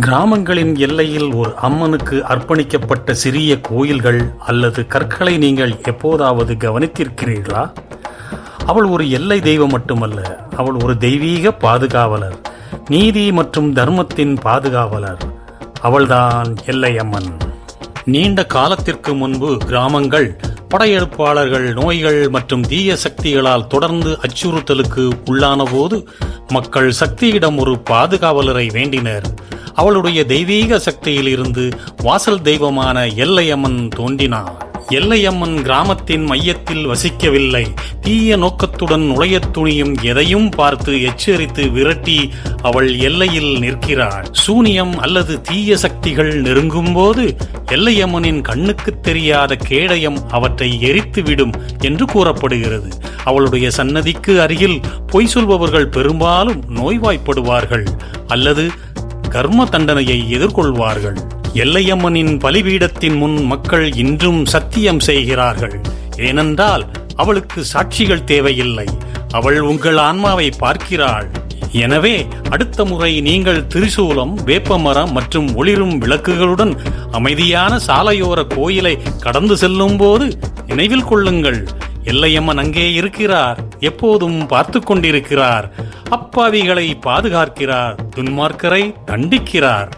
கிராமங்களின் எல்லையில் ஒரு அம்மனுக்கு அர்ப்பணிக்கப்பட்ட சிறிய கோயில்கள் அல்லது கற்களை நீங்கள் எப்போதாவது கவனித்திருக்கிறீர்களா? அவள் ஒரு எல்லை தெய்வம் மட்டுமல்ல அவள் ஒரு தெய்வீக பாதுகாவலர் நீதி மற்றும் தர்மத்தின் பாதுகாவலர். அவள்தான் எல்லை அம்மன். நீண்ட காலத்திற்கு முன்பு கிராமங்கள் படையெடுப்பாளர்கள் நோய்கள் மற்றும் தீய சக்திகளால் தொடர்ந்து அச்சுறுத்தலுக்கு உள்ளான போது மக்கள் சக்தியிடம் ஒரு பாதுகாவலரை வேண்டினர். அவளுடைய தெய்வீக சக்தியில் இருந்து வாசல் தெய்வமான எல்லையம்மன் தோன்றினார் எல்லையம்மன் கிராமத்தின் மையத்தில் வசிக்கவில்லை. தீய நோக்கத்துடன் நுழைய துணியும் எதையும் பார்த்து எச்சரித்து விரட்டி அவள் எல்லையில் நிற்கிறாள். சூனியம் அல்லது தீய சக்திகள் நெருங்கும் போது எல்லையம்மனின் கண்ணுக்கு தெரியாத கேடயம் அவற்றை எரித்துவிடும் என்று கூறப்படுகிறது. அவளுடைய சன்னதிக்கு அருகில் பொய் சொல்பவர்கள் பெரும்பாலும் நோய்வாய்ப்படுவார்கள். அல்லது கர்ம தண்டனையை எதிர்கொள்வார்கள். எல்லையம்மனின் பலிபீடத்தின் முன் மக்கள் இன்றும் சத்தியம் செய்கிறார்கள். ஏனென்றால் அவளுக்கு சாட்சிகள் தேவையில்லை. அவள் உங்கள் ஆன்மாவை பார்க்கிறாள். எனவே அடுத்த முறை நீங்கள் திரிசூலம் வேப்பமரம் மற்றும் ஒளிரும் விளக்குகளுடன் அமைதியான சாலையோர கோயிலை கடந்து செல்லும் போது நினைவில் கொள்ளுங்கள். எல்லையம்மன் அங்கே இருக்கிறார். எப்போதும் பார்த்து கொண்டிருக்கிறார். அப்பாவிகளை பாதுகாக்கிறார். துன்மார்க்கரை தண்டிக்கிறார்.